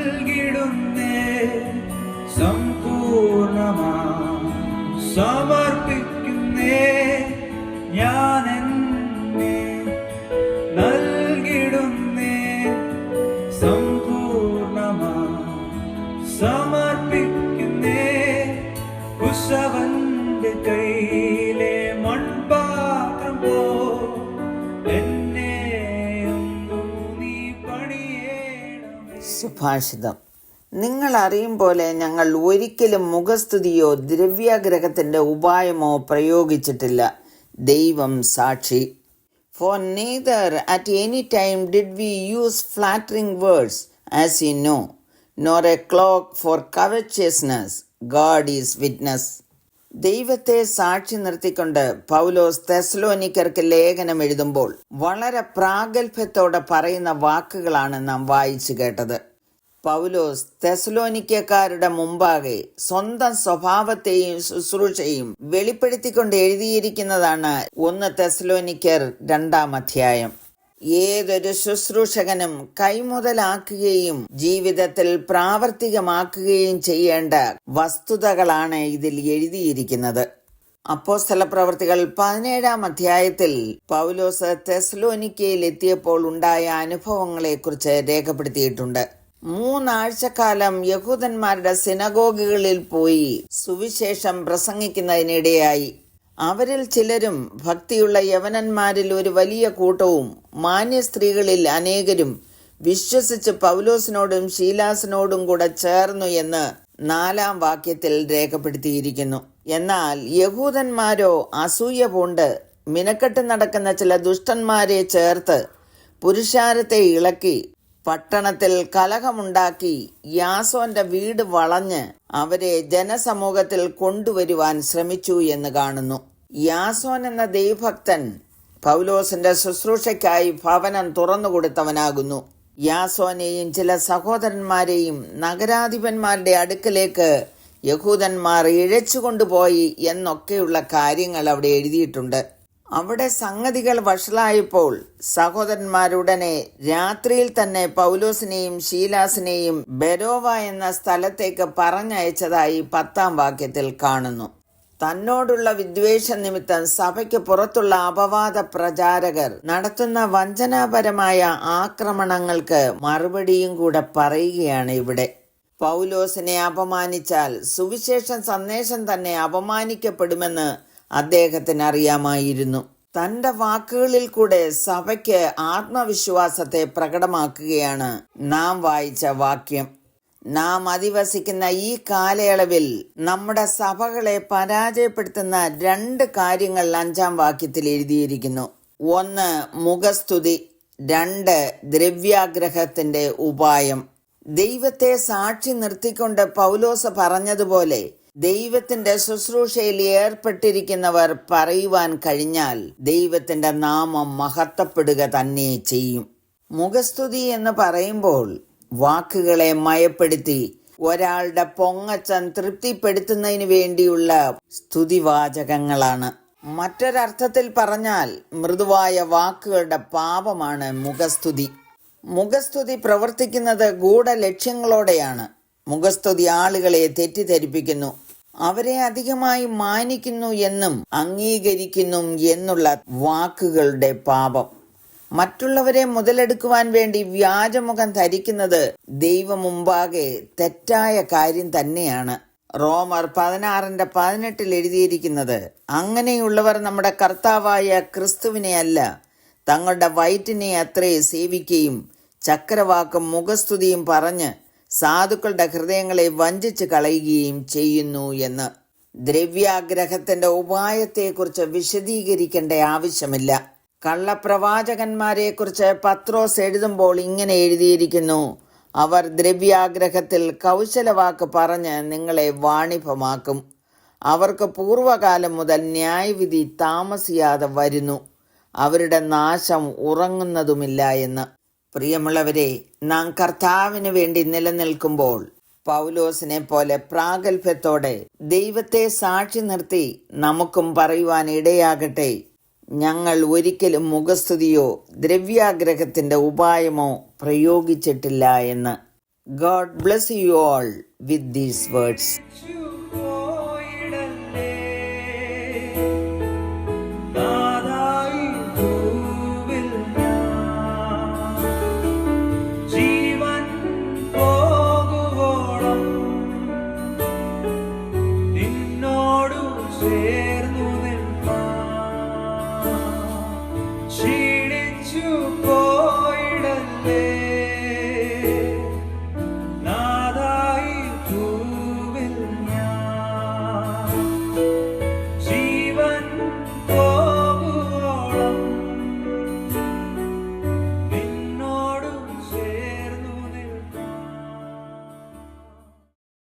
നൽകിടുന്നേ. സമ്പൂർണമാ സമർപ്പിക്കുന്നേ. ഞാൻ എന്നെ നൽകിടുന്നേ. സമ്പൂർണമാ സമർപ്പിക്കുന്നേ. കുശവന്റെ കയ്യിലെ സുഭാഷിതം. നിങ്ങൾ അറിയും പോലെ ഞങ്ങൾ ഒരിക്കലും മുഖസ്തുതിയോ ദ്രവ്യാഗ്രഹത്തിന്റെ ഉപായമോ പ്രയോഗിച്ചിട്ടില്ല. ദൈവം സാക്ഷി. For neither at any time did we use flattering words as you know nor a cloak for covetousness God is witness ദൈവത്തെ സാക്ഷി നിർത്തിക്കൊണ്ട് പൗലോസ് തെസ്ലോനിക്കർക്ക് ലേഖനം എഴുതുമ്പോൾ വളരെ പ്രാഗൽഭ്യത്തോടെ പറയുന്ന വാക്കുകളാണ് നാം വായിച്ചു കേട്ടത്. പൗലോസ് തെസ്ലോനിക്കക്കാരുടെ മുമ്പാകെ സ്വന്തം സ്വഭാവത്തെയും ശുശ്രൂഷയും വെളിപ്പെടുത്തിക്കൊണ്ട് എഴുതിയിരിക്കുന്നതാണ് ഒന്ന് തെസ്ലോനിക്കർ രണ്ടാം അധ്യായം. ഏതൊരു ശുശ്രൂഷകനും കൈമുതലാക്കുകയും ജീവിതത്തിൽ പ്രാവർത്തികമാക്കുകയും ചെയ്യേണ്ട വസ്തുതകളാണ് ഇതിൽ എഴുതിയിരിക്കുന്നത്. അപ്പോസ്തല പ്രവർത്തികൾ പതിനേഴാം അധ്യായത്തിൽ പൗലോസ് തെസ്ലോനിക്കയിൽ എത്തിയപ്പോൾ ഉണ്ടായ അനുഭവങ്ങളെക്കുറിച്ച് രേഖപ്പെടുത്തിയിട്ടുണ്ട്. മൂന്നാഴ്ചക്കാലം യഹൂദന്മാരുടെ സിനഗോഗുകളിൽ പോയി സുവിശേഷം പ്രസംഗിക്കുന്നതിനിടെയായി. അവരിൽ ചിലരും ഭക്തിയുള്ള യവനന്മാരിൽ ഒരു വലിയ കൂട്ടവും മാന്യ സ്ത്രീകളിൽ അനേകരും വിശ്വസിച്ച് പൗലോസിനോടും ശീലാസിനോടും കൂടെ ചേർന്നു എന്ന് നാലാം വാക്യത്തിൽ രേഖപ്പെടുത്തിയിരിക്കുന്നു. എന്നാൽ യഹൂദന്മാരോ അസൂയ പൂണ്ട് മിനക്കെട്ട് നടക്കുന്ന ചില ദുഷ്ടന്മാരെ ചേർത്ത് പുരുഷാരത്തെ ഇളക്കി പട്ടണത്തിൽ കലഹമുണ്ടാക്കി യാസോന്റെ വീട് വളഞ്ഞ് അവരെ ജനസമൂഹത്തിൽ കൊണ്ടുവരുവാൻ ശ്രമിച്ചു എന്ന് കാണുന്നു. യാസോൻ എന്ന ദൈവഭക്തൻ പൗലോസിന്റെ ശുശ്രൂഷയ്ക്കായി ഭവനം തുറന്നുകൊടുത്തവനാകുന്നു. യാസോനെയും ചില സഹോദരന്മാരെയും നഗരാധിപന്മാരുടെ അടുക്കലേക്ക് യഹൂദന്മാർ ഇഴച്ചുകൊണ്ടുപോയി എന്നൊക്കെയുള്ള കാര്യങ്ങൾ അവിടെ എഴുതിയിട്ടുണ്ട്. അവിടെ സംഗതികൾ വഷളായപ്പോൾ സഹോദരന്മാരുടനെ രാത്രിയിൽ തന്നെ പൗലോസിനെയും ഷീലാസിനെയും ബെരോവ എന്ന സ്ഥലത്തേക്ക് പറഞ്ഞയച്ചതായി പത്താം വാക്യത്തിൽ കാണുന്നു. തന്നോടുള്ള വിദ്വേഷ നിമിത്തം സഭയ്ക്ക് പുറത്തുള്ള അപവാദ പ്രചാരകർ നടത്തുന്ന വഞ്ചനാപരമായ ആക്രമണങ്ങൾക്ക് മറുപടിയും കൂടെ പറയുകയാണ് ഇവിടെ. പൗലോസിനെ അപമാനിച്ചാൽ സുവിശേഷ സന്ദേശം തന്നെ അപമാനിക്കപ്പെടുമെന്ന് അദ്ദേഹത്തിന് അറിയാമായിരുന്നു തന്റെ വാക്കുകളിൽ കൂടെ സഭയ്ക്ക് ആത്മവിശ്വാസത്തെ പ്രകടമാക്കുകയാണ് നാം വായിച്ച വാക്യം. നാം അധിവസിക്കുന്ന ഈ കാലയളവിൽ നമ്മുടെ സഭകളെ പരാജയപ്പെടുത്തുന്ന രണ്ട് കാര്യങ്ങൾ അഞ്ചാം വാക്യത്തിൽ എഴുതിയിരിക്കുന്നു. ഒന്ന് മുഖസ്തുതി. രണ്ട് ദ്രവ്യാഗ്രഹത്തിന്റെ ഉപായം. ദൈവത്തെ സാക്ഷി നിർത്തിക്കൊണ്ട് പൗലോസ് പറഞ്ഞതുപോലെ ദൈവത്തിന്റെ ശുശ്രൂഷയിൽ ഏർപ്പെട്ടിരിക്കുന്നവർ പറയുവാൻ കഴിഞ്ഞാൽ ദൈവത്തിന്റെ നാമം മഹത്തപ്പെടുക തന്നെ ചെയ്യും. മുഖസ്തുതി എന്ന് പറയുമ്പോൾ വാക്കുകളെ മയപ്പെടുത്തി ഒരാളുടെ പൊങ്ങച്ചൻ തൃപ്തിപ്പെടുത്തുന്നതിന് വേണ്ടിയുള്ള സ്തുതിവാചകങ്ങളാണ്. മറ്റൊരർത്ഥത്തിൽ പറഞ്ഞാൽ മൃദുവായ വാക്കുകളുടെ പാപമാണ് മുഖസ്തുതി. മുഖസ്തുതി പ്രവർത്തിക്കുന്നത് ഗൂഢലക്ഷ്യങ്ങളോടെയാണ്. മുഖസ്തുതി ആളുകളെ തെറ്റിദ്ധരിപ്പിക്കുന്നു. അവരെ അധികമായി മാനിക്കുന്നു എന്നും അംഗീകരിക്കുന്നു എന്നുള്ള വാക്കുകളുടെ പാപം. മറ്റുള്ളവരെ മുതലെടുക്കുവാൻ വേണ്ടി വ്യാജമുഖം ധരിക്കുന്നത് ദൈവം മുമ്പാകെ തെറ്റായ കാര്യം തന്നെയാണ്. റോമർ പതിനാറിന്റെ പതിനെട്ടിൽ എഴുതിയിരിക്കുന്നത് അങ്ങനെയുള്ളവർ നമ്മുടെ കർത്താവായ ക്രിസ്തുവിനെ അല്ല തങ്ങളുടെ വയറ്റിനെ അത്രേ സേവിക്കുകയും ചക്രവാക്കും മുഖസ്തുതിയും പറഞ്ഞ് സാധുക്കളുടെ ഹൃദയങ്ങളെ വഞ്ചിച്ച് കളയുകയും ചെയ്യുന്നു എന്ന്. ദ്രവ്യാഗ്രഹത്തിന്റെ ഉപായത്തെക്കുറിച്ച് വിശദീകരിക്കേണ്ട ആവശ്യമില്ല. കള്ളപ്രവാചകന്മാരെക്കുറിച്ച് പത്രോസ് എഴുതുമ്പോൾ ഇങ്ങനെ എഴുതിയിരിക്കുന്നു അവർ ദ്രവ്യാഗ്രഹത്തിൽ കൗശലവാക്ക് പറഞ്ഞ് നിങ്ങളെ വാണിഭമാക്കും. അവർക്ക് പൂർവകാലം മുതൽ ന്യായവിധി താമസിയാതെ വരുന്നു. അവരുടെ നാശം ഉറങ്ങുന്നതുമില്ല എന്ന്. പ്രിയമുള്ളവരെ നാം കർത്താവിന് വേണ്ടി നിലനിൽക്കുമ്പോൾ പൗലോസിനെ പോലെ പ്രാഗൽഭ്യത്തോടെ ദൈവത്തെ സാക്ഷി നിർത്തി നമുക്കും പറയുവാൻ ഇടയാകട്ടെ. ഞങ്ങൾ ഒരിക്കലും മുഖസ്തുതിയോ ദ്രവ്യാഗ്രഹത്തിന്റെ ഉപായമോ പ്രയോഗിച്ചിട്ടില്ല എന്ന്. God bless you all with these words. you.